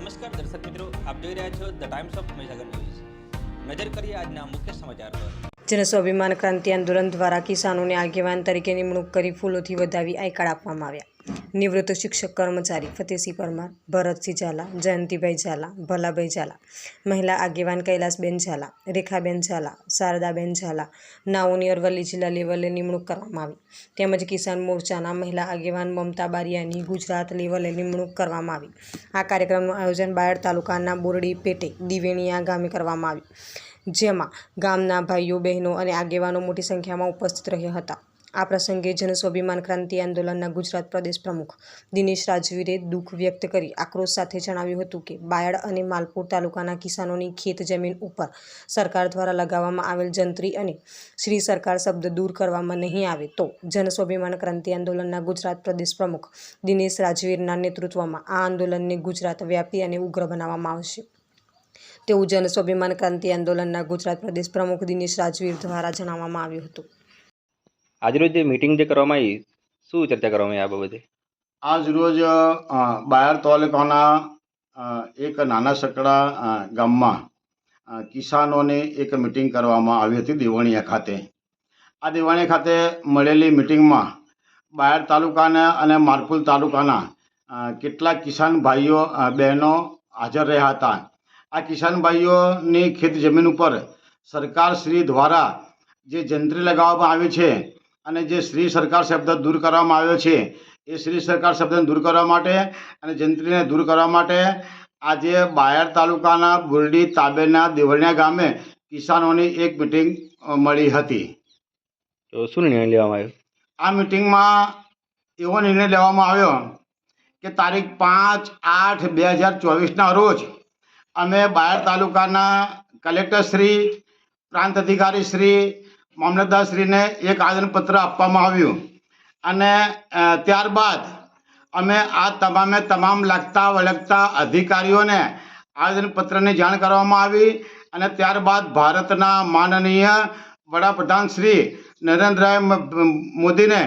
નમસ્કાર દર્શક મિત્રો, આપ જોઈ રહ્યા છો the Times of Mahisagar news નજર કરીએ આજના મુખ્ય સમાચાર પર. જન સ્વાભિમાન ક્રાંતિ આંદોલન દ્વારા કિસાનોને આગેવાન તરીકે નિમણૂક કરી ફૂલોથી વધાવી આયકાળ આપવામાં આવ્યા. નિવૃત્ત શિક્ષક કર્મચારી ફતેહસિંહ પરમાર, ભરતસિંહ ઝાલા, જયંતિભાઈ ઝાલા, ભલાભાઈ ઝાલા, મહિલા આગેવાન કૈલાસબેન ઝાલા, રેખાબેન ઝાલા, શારદાબેન ઝાલા, નાઓની અરવલ્લી જિલ્લા લેવલે નિમણૂક કરવામાં આવી. તેમજ કિસાન મોરચાના મહિલા આગેવાન મમતા બારિયાની ગુજરાત લેવલે નિમણૂક કરવામાં આવી. આ કાર્યક્રમનું આયોજન બાયડ તાલુકાના બોરડી પેટે દિવેણીયા ગામે કરવામાં આવ્યું, જેમાં ગામના ભાઈઓ, બહેનો અને આગેવાનો મોટી સંખ્યામાં ઉપસ્થિત રહ્યા હતા. આ પ્રસંગે જન સ્વાભિમાન ક્રાંતિ આંદોલનના ગુજરાત પ્રદેશ પ્રમુખ દિનેશ રાજવીરે દુઃખ વ્યક્ત કરી આક્રોશ સાથે જણાવ્યું હતું કે બાયડ અને માલપુર તાલુકાના કિસાનોની ખેત જમીન ઉપર સરકાર દ્વારા લગાવવામાં આવેલ જંત્રી અને શ્રી સરકાર શબ્દ દૂર કરવામાં નહીં આવે તો જન ક્રાંતિ આંદોલનના ગુજરાત પ્રદેશ પ્રમુખ દિનેશ રાજવીરના નેતૃત્વમાં આ આંદોલનને ગુજરાત વ્યાપી અને ઉગ્ર બનાવવામાં આવશે. તેવું જન ક્રાંતિ આંદોલનના ગુજરાત પ્રદેશ પ્રમુખ દિનેશ રાજવીર દ્વારા જણાવવામાં આવ્યું હતું. આજરોજ જે મિટિંગ જે કરવામાં આવી શું ચર્ચા કરવામાં આવી આ બાબતે? આજ રોજ અ, તાલુકાના એક નાના સકડા ગામમાં કિસાનોની એક મિટિંગ કરવામાં આવી હતી દેવાણીયા ખાતે. આ દેવાણીયા ખાતે મળેલી મિટિંગમાં બાયર તાલુકાના અને મારફુલ તાલુકાના કેટલાક કિસાન ભાઈઓ બહેનો હાજર રહ્યા હતા. આ કિસાન ભાઈઓની ખેત જમીન ઉપર સરકાર શ્રી દ્વારા જે જંત્રી લગાવવામાં આવી છે અને જે શ્રી સરકાર શબ્દ દૂર કરવામાં આવ્યો છે એ શ્રી સરકાર શબ્દને દૂર કરવા માટે અને જંત્રીને દૂર કરવા માટે આજે બાયર તાલુકાના બુરડી તાબેના દેવળિયા ગામે કિસાનોની એક મિટિંગ મળી હતી. તો શું નિર્ણય લેવામાં આવ્યો? આ મિટિંગમાં એવો નિર્ણય લેવામાં આવ્યો કે તારીખ પાંચ આઠ બે હજાર ચોવીસના રોજ અમે બાયર તાલુકાના કલેક્ટરશ્રી પ્રાંત અધિકારી શ્રી મામલતદારશ્રીને એક આવેદનપત્ર આપવામાં આવ્યું. અને ત્યારબાદ અમે આ તમામે તમામ લાગતા વળગતા અધિકારીઓને આવેદનપત્રની જાણ કરવામાં આવી અને ત્યારબાદ ભારતના માનનીય વડાપ્રધાન શ્રી નરેન્દ્ર મોદીને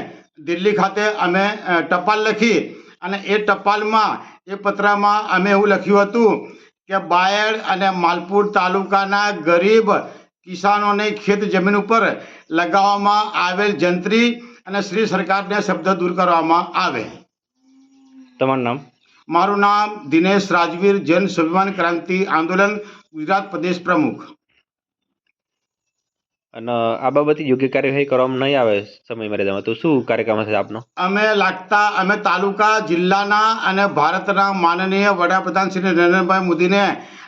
દિલ્હી ખાતે અમે ટપાલ લખી અને એ ટપાલમાં, એ પત્રમાં અમે એવું લખ્યું હતું કે બાયડ અને માલપુર તાલુકાના ગરીબ કિસાનોની ખેત જમીન ઉપર લગાવવામાં આવેલ જંત્રી અને શ્રી સરકારને શબ્દ દૂર કરવામાં આવે. તમારું નામ? મારું નામ દિનેશ રાજવીર જન સ્વાભિમાન ક્રાંતિ આંદોલન ગુજરાત પ્રદેશ પ્રમુખ. અને આ બાબતે યોગ્ય કાર્યવાહી કરવામાં નહીં આવે સમય મર્યાદામાં. તો શું કાર્યક્રમ હશે આપનો? અમે લાગતા અમે તાલુકા, જિલ્લાના અને ભારતના માનનીય વડાપ્રધાન શ્રી નરેન્દ્રભાઈ મોદીને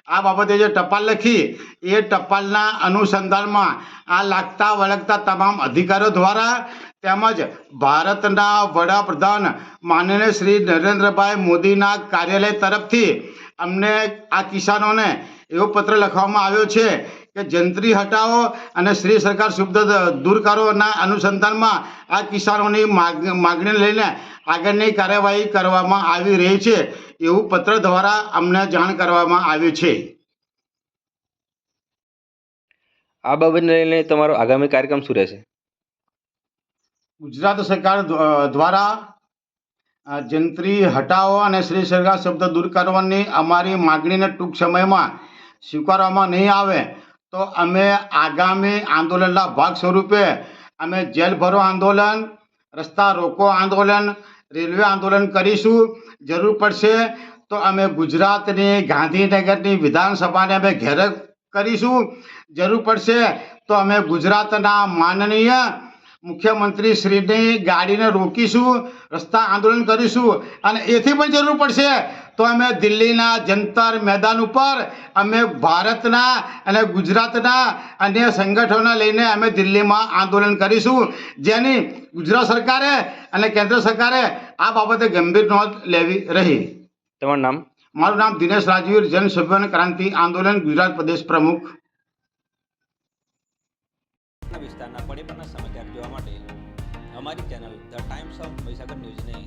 આ બાબતે જે ટપાલ લખી, એ ટપાલના અનુસંધાનમાં આ લાગતા વળગતા તમામ અધિકારીઓ દ્વારા તેમજ ભારતના વડાપ્રધાન માનનીય શ્રી નરેન્દ્રભાઈ મોદીના કાર્યાલય તરફથી અમને આ કિસાનોને એવો પત્ર લખવામાં આવ્યો છે કે જંત્રી હટાવો અને શ્રી સરકાર શબ્દ દૂર કરોના અનુસંધાનમાં આ કિસાનોની માગ માગણી લઈને આગળની કાર્યવાહી કરવામાં આવી રહી છે એવું પત્ર દ્વારા અમને જાણ કરવામાં આવ્યું છે. આ બાબતને લઈને તમારો આગામી કાર્યક્રમ શું રહેશે? ગુજરાત સરકાર દ્વારા જંત્રી હટાવો અને શ્રી સરકાર શબ્દ દૂર કરવાની અમારી માગણીને ટૂંક સમયમાં સ્વીકારવામાં નહીં આવે તો અમે આગામી આંદોલનના ભાગ સ્વરૂપે અમે જેલ ભરો આંદોલન, રસ્તા રોકો આંદોલન, રેલવે આંદોલન કરીશું. જરૂર પડશે તો અમે ગુજરાતની ગાંધીનગરની વિધાનસભાને અમે ઘેર કરીશું. જરૂર પડશે તો અમે ગુજરાતના માનનીય મુખ્યમંત્રી શ્રીની ગાડીને રોકીશું રસ્તા આંદોલન કરીશું અને એથી પણ જરૂર પડશે તો અમે દિલ્હીના જંતર મેદાન ઉપર અમે ભારતના અને ગુજરાતના અન્ય સંગઠનોને લઈને અમે દિલ્હીમાં આંદોલન કરીશું. જેની ગુજરાત સરકારે અને કેન્દ્ર સરકારે આ બાબતે ગંભીર નોંધ લેવી રહી. તમારું નામ? મારું નામ દિનેશ રાજવીર જન સભ્યન ક્રાંતિ આંદોલન ગુજરાત પ્રદેશ પ્રમુખ. વિસ્તારના પડે પરના સમાચાર જોવા માટે અમારી channel the Times of Mahisagar ન્યૂઝને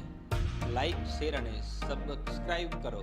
લાઇક, શેર અને સબસ્ક્રાઇબ કરો.